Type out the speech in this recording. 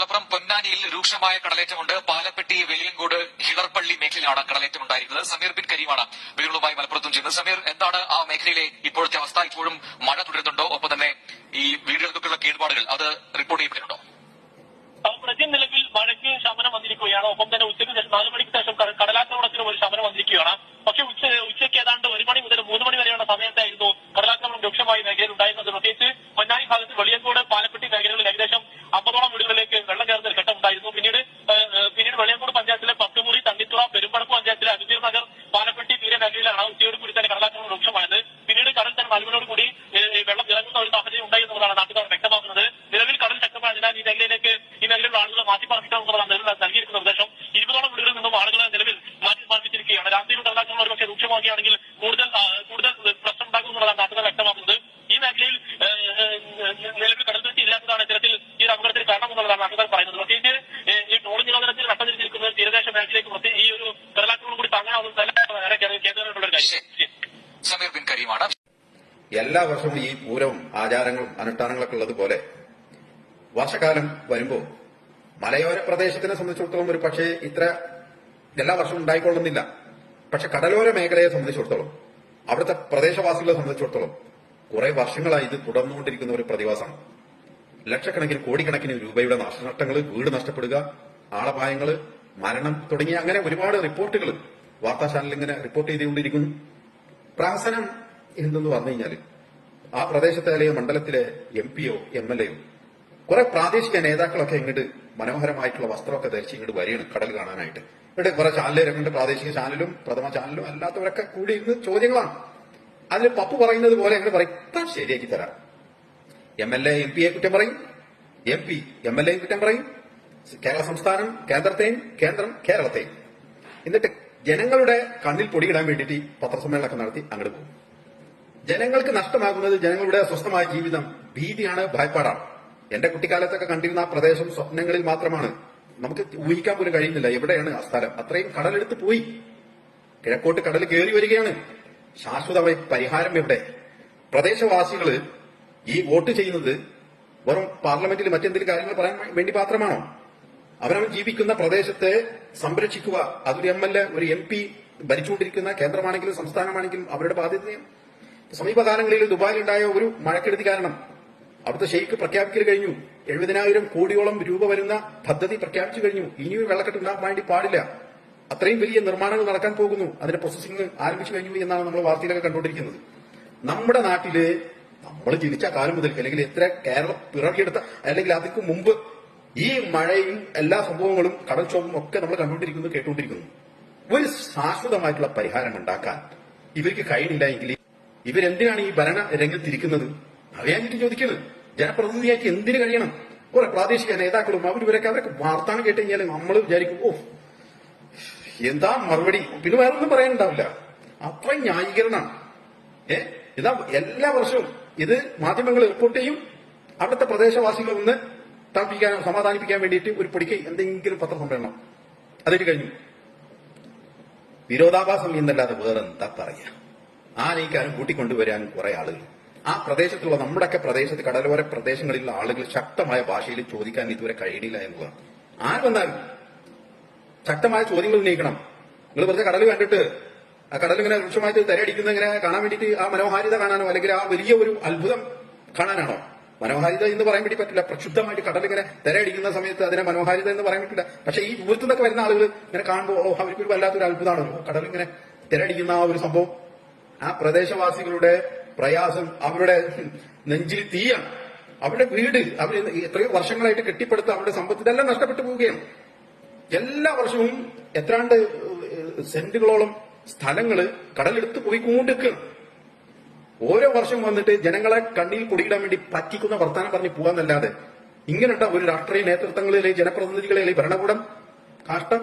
മലപ്പുറം പൊന്നാനിയിൽ രൂക്ഷമായ കടലേറ്റമുണ്ട്. പാലപ്പെട്ടി വെളിയങ്കോട് ഹിളർപ്പള്ളി മേഖലയിലാണ് കടലേറ്റം ഉണ്ടായിരിക്കുന്നത് സമീർ ബിൻ കരീമാണ് വിവരങ്ങളുമായി മലപ്പുറത്തും ചെയ്യുന്നത്. സമീർ എന്താണ് ആ മേഖലയിലെ ഇപ്പോഴത്തെ അവസ്ഥ? ഇപ്പോഴും മഴ തുടരുന്നുണ്ടോ? ഒപ്പം തന്നെ ഈ വീടുകൾക്കുള്ള കേടുപാടുകൾ അത് റിപ്പോർട്ട് ചെയ്യപ്പെട്ടിട്ടുണ്ടോ? പ്രതി നിലവിൽ മഴയ്ക്ക് ശമനം വന്നിരിക്കുകയാണ്. ഒപ്പം തന്നെ ഉച്ചയ്ക്ക് ശേഷം നാല് മണിക്ക് ശേഷം കട- കടലാക്രമണത്തിനും ഒരു ശമനം വന്നിരിക്കുകയാണ്. പക്ഷേ ഉച്ച ഉച്ചയ്ക്ക് ഏതാണ്ട് ഒരു മണി മുതൽ മൂന്ന് മണി വരെയുള്ള സമയത്തായിരുന്നു കടലാക്രമണം രൂക്ഷമായി മേഖലയിൽ ഉണ്ടായിരുന്നത്. പ്രത്യേകിച്ച് പൊന്നാനി ഭാഗത്ത് വെളിയങ്കോട് നഗർ പാലപ്പെട്ടി തീര മേഖലയിലാണ് ഉച്ചയോട് കൂടി തന്നെ കടലാക്രമണം രൂക്ഷമായത് പിന്നീട് കടൽ തന്നെ മലമിനോട് കൂടി വെള്ളം ഇറങ്ങുന്ന ഒരു സാഹചര്യം ഉണ്ടായി എന്നുള്ളതാണ് നാട്ടുകാർ വ്യക്തമാക്കുന്നത്. നിലവിൽ കടൽ ശക്തമായതിനാൽ ഈ മേഖലയിലേക്ക് ഈ മേഖലയിലുള്ള ആളുകളെ മാറ്റി പാർപ്പിക്കണമെന്നുള്ളതാണ് നിലവിൽ നൽകിയിരിക്കുന്ന നിർദ്ദേശം. ഇരുപതോളം വീടുകളിൽ നിന്നും ആളുകളെ നിലവിൽ മാറ്റി പാർപ്പിച്ചിരിക്കുകയാണ്. രാത്രിയിൽ കടലാക്രമണം ഒരുപക്ഷെ രൂക്ഷമാക്കുകയാണെങ്കിൽ കൂടുതൽ കൂടുതൽ പ്രശ്നം ഉണ്ടാകും എന്നുള്ളതാണ് നാട്ടുകാർ വ്യക്തമാക്കുന്നത്. ഈ മേഖലയിൽ നിലവിൽ കടൽ തെറ്റി ഇല്ലാത്തതാണ് ഇത്തരത്തിൽ ഈ അപകടത്തിന് കാരണം എന്നുള്ളതാണ് നാട്ടുകാർ പറയുന്നത് പ്രത്യേകിച്ച് ഏഹ്, ഈ ടോൾ നിരോധനത്തിൽ നഷ്ടം തിരിച്ചിരിക്കുന്നത് തീരദേശ മേഖലയിലേക്ക് പ്രത്യേക ഈ ഒരു കടലാക്രമണം കൂടി താങ്ങാവുന്നതല്ല നേരെ കേന്ദ്രമായിട്ടുള്ള ഒരു കാര്യം ശരി. സമീർ ബിൻ കരീമാണ്. എല്ലാ വർഷവും ഈ പൂരവും ആചാരങ്ങളും അനുഷ്ഠാനങ്ങളൊക്കെ ഉള്ളതുപോലെ വർഷകാലം വരുമ്പോൾ മലയോര പ്രദേശത്തിനെ സംബന്ധിച്ചിടത്തോളം ഒരു പക്ഷേ ഇത്ര എല്ലാ വർഷവും ഉണ്ടായിക്കൊള്ളുന്നില്ല. പക്ഷെ കടലോര മേഖലയെ സംബന്ധിച്ചിടത്തോളം അവിടുത്തെ പ്രദേശവാസികളെ സംബന്ധിച്ചിടത്തോളം കുറെ വർഷങ്ങളായി ഇത് തുടർന്നുകൊണ്ടിരിക്കുന്ന ഒരു പ്രതിഭാസമാണ് ലക്ഷക്കണക്കിന് കോടിക്കണക്കിന് രൂപയുടെ നാശനഷ്ടങ്ങൾ വീട് നഷ്ടപ്പെടുക ആളപായങ്ങൾ മരണം തുടങ്ങിയ അങ്ങനെ ഒരുപാട് റിപ്പോർട്ടുകൾ വാർത്താ ചാനൽ ഇങ്ങനെ റിപ്പോർട്ട് ചെയ്തുകൊണ്ടിരിക്കുന്നു. പ്രാസനം എന്തെന്ന് പറഞ്ഞു കഴിഞ്ഞാൽ ആ പ്രദേശത്തെ അല്ലെങ്കിൽ മണ്ഡലത്തിലെ എം പിയോ എം എൽ എയോ കുറെ പ്രാദേശിക നേതാക്കളൊക്കെ ഇങ്ങോട്ട് മനോഹരമായിട്ടുള്ള വസ്ത്രമൊക്കെ ധരിച്ച് ഇങ്ങോട്ട് വരികയാണ് കടൽ കാണാനായിട്ട്. ഇവിടെ കുറെ ചാനലുകളുണ്ട് പ്രാദേശിക ചാനലും പ്രഥമ ചാനലും അല്ലാത്തവരൊക്കെ കൂടി ഇരുന്ന് ചോദ്യങ്ങളാണ്. അതിൽ പപ്പു പറയുന്നത് പോലെ അങ്ങനെ പറയും "താൻ ശരിയാക്കി തരാം. എം എൽ എ എം പിയെ കുറ്റം പറയും. M P M L A കുറ്റം പറയും. കേരള സംസ്ഥാനം കേന്ദ്രത്തെയും കേന്ദ്രം കേരളത്തെയും. എന്നിട്ട് ജനങ്ങളുടെ കണ്ണിൽ പൊടിയിടാൻ വേണ്ടിയിട്ട് പത്രസമ്മേളനമൊക്കെ നടത്തി അങ്ങോട്ട് പോകും. ജനങ്ങൾക്ക് നഷ്ടമാകുന്നത് ജനങ്ങളുടെ സ്വസ്ഥമായ ജീവിതം ഭീതിയാണ് ഭയപ്പാടാണ്. എന്റെ കുട്ടിക്കാലത്തൊക്കെ കണ്ടിരുന്ന ആ പ്രദേശം സ്വപ്നങ്ങളിൽ മാത്രമാണ്. നമുക്ക് ഊഹിക്കാൻ പോലും കഴിയുന്നില്ല എവിടെയാണ് ആ സ്ഥലം. അത്രയും കടലെടുത്ത് പോയി. കിഴക്കോട്ട് കടൽ കയറി വരികയാണ്. ശാശ്വതമായി പരിഹാരം എവിടെ? പ്രദേശവാസികൾ ഈ വോട്ട് ചെയ്യുന്നത് വെറും പാർലമെന്റിൽ മറ്റെന്തെങ്കിലും കാര്യങ്ങൾ പറയാൻ വേണ്ടി മാത്രമാണോ? അവരവൻ ജീവിക്കുന്ന പ്രദേശത്തെ സംരക്ഷിക്കുക. അതൊരു എം എൽ എ ഒരു എം പി ഭരിച്ചുകൊണ്ടിരിക്കുന്ന കേന്ദ്രമാണെങ്കിലും സംസ്ഥാനമാണെങ്കിലും അവരുടെ ബാധ്യതയും. സമീപകാലങ്ങളിൽ ദുബായിലുണ്ടായ ഒരു മഴക്കെടുതി കാരണം അവിടുത്തെ ഷെയ്ക്ക് പ്രഖ്യാപിക്കൽ കഴിഞ്ഞു. എഴുപതിനായിരം കോടിയോളം രൂപ വരുന്ന പദ്ധതി പ്രഖ്യാപിച്ചു കഴിഞ്ഞു. ഇനിയും വെള്ളക്കെട്ട് ഉണ്ടാകാൻ വേണ്ടി പാടില്ല. അത്രയും വലിയ നിർമ്മാണങ്ങൾ നടക്കാൻ പോകുന്നു. അതിന്റെ പ്രോസസ്സിംഗ് ആരംഭിച്ചു കഴിഞ്ഞു എന്നാണ് നമ്മൾ വാർത്തയിലൊക്കെ കണ്ടുകൊണ്ടിരിക്കുന്നത്. നമ്മുടെ നാട്ടിൽ നമ്മൾ ജനിച്ച കാലം മുതൽ അല്ലെങ്കിൽ എത്ര കേരളം പിറവിയെടുത്ത അല്ലെങ്കിൽ അതിക്ക് മുമ്പ് ഈ മഴയും എല്ലാ സംഭവങ്ങളും കടൽക്ഷോഭവും ഒക്കെ നമ്മൾ കണ്ടുകൊണ്ടിരിക്കുന്നു കേട്ടുകൊണ്ടിരിക്കുന്നു. ഒരു ശാശ്വതമായിട്ടുള്ള പരിഹാരം ഉണ്ടാക്കാൻ ഇവർക്ക് കഴിയില്ല എങ്കിൽ ഇവരെന്തിനാണ് ഈ ഭരണ രംഗത്തിരിക്കുന്നത് അറിയാനിട്ട് ചോദിക്കുന്നത് ജനപ്രതിനിധിയാക്കി എന്തിനു കഴിയണം? കുറെ പ്രാദേശിക നേതാക്കളും അവരിവരൊക്കെ അവരൊക്കെ വാർത്താനം കേട്ട് കഴിഞ്ഞാൽ നമ്മൾ വിചാരിക്കും ഓ എന്താ മറുപടി? പിന്നെ വേറെ ഒന്നും പറയാനുണ്ടാവില്ല. അത്രയും ന്യായീകരണം. ഏ? ഇതാ എല്ലാ വർഷവും ഇത് മാധ്യമങ്ങൾ റിപ്പോർട്ട് ചെയ്യും. അവിടുത്തെ പ്രദേശവാസികൾ ഒന്ന് തണുപ്പിക്കാൻ സമാധാനിപ്പിക്കാൻ വേണ്ടിയിട്ട് ഒരു പൊടിക്ക് എന്തെങ്കിലും പത്രസമ്മേളനം. അതിട്ട് കഴിഞ്ഞു. വിരോധാഭാസം എന്നല്ലാതെ വേറെ എന്താ പറയാ? ആനയിക്കാനും കൂട്ടിക്കൊണ്ടുവരാനും കുറെ ആളുകൾ. ആ പ്രദേശത്തുള്ള നമ്മുടെയൊക്കെ പ്രദേശത്ത് കടലോര പ്രദേശങ്ങളിലുള്ള ആളുകൾ ശക്തമായ ഭാഷയിൽ ചോദിക്കാൻ ഇതുവരെ കഴിയില്ല എന്നുള്ളതാണ്. ആര് വന്നാലും ശക്തമായ ചോദ്യങ്ങൾ ഉന്നയിക്കണം. നിങ്ങൾ വെറുതെ കടൽ കണ്ടിട്ട് ആ കടൽ ഇങ്ങനെ വൃക്ഷമായിട്ട് തിരയടിക്കുന്ന ഇങ്ങനെ കാണാൻ വേണ്ടിയിട്ട് ആ മനോഹാരിത കാണാനോ അല്ലെങ്കിൽ ആ വലിയ ഒരു അത്ഭുതം കാണാനാണോ? മനോഹാരിത എന്ന് പറയാൻ വേണ്ടി പറ്റില്ല. പ്രക്ഷുബ്ധമായിട്ട് കടൽ ഇങ്ങനെ തിരയടിക്കുന്ന സമയത്ത് അതിനെ മനോഹാരിത എന്ന് പറയാൻ പറ്റില്ല. പക്ഷേ ഈ ദൂരത്തു നിന്നൊക്കെ വരുന്ന ആളുകൾ ഇങ്ങനെ കാണുമ്പോൾ ഓ അവർക്കൊരു വല്ലാത്തൊരു കടൽ ഇങ്ങനെ തിരയടിക്കുന്ന ആ ഒരു സംഭവം. ആ പ്രദേശവാസികളുടെ പ്രയാസം അവരുടെ നെഞ്ചിൽ തീയാണ്. അവരുടെ വീട് അവർ എത്രയോ വർഷങ്ങളായിട്ട് കെട്ടിപ്പടുത്ത അവരുടെ സമ്പത്ത് ഇതെല്ലാം നഷ്ടപ്പെട്ടു പോവുകയാണ്. എല്ലാ വർഷവും എത്രാണ്ട് സെന്റുകളോളം സ്ഥലങ്ങൾ കടലെടുത്ത് പോയിക്കൊണ്ടിരിക്കുകയാണ്. ഓരോ വർഷം വന്നിട്ട് ജനങ്ങളെ കണ്ണിൽ കുടിയിടാൻ വേണ്ടി പറ്റിക്കുന്ന വർത്താനം പറഞ്ഞ് പോകാന്നല്ലാതെ ഇങ്ങനെയുള്ള ഒരു രാഷ്ട്രീയ നേതൃത്വങ്ങളിലെ ജനപ്രതിനിധികളിലെ ഭരണകൂടം കാഷ്ടം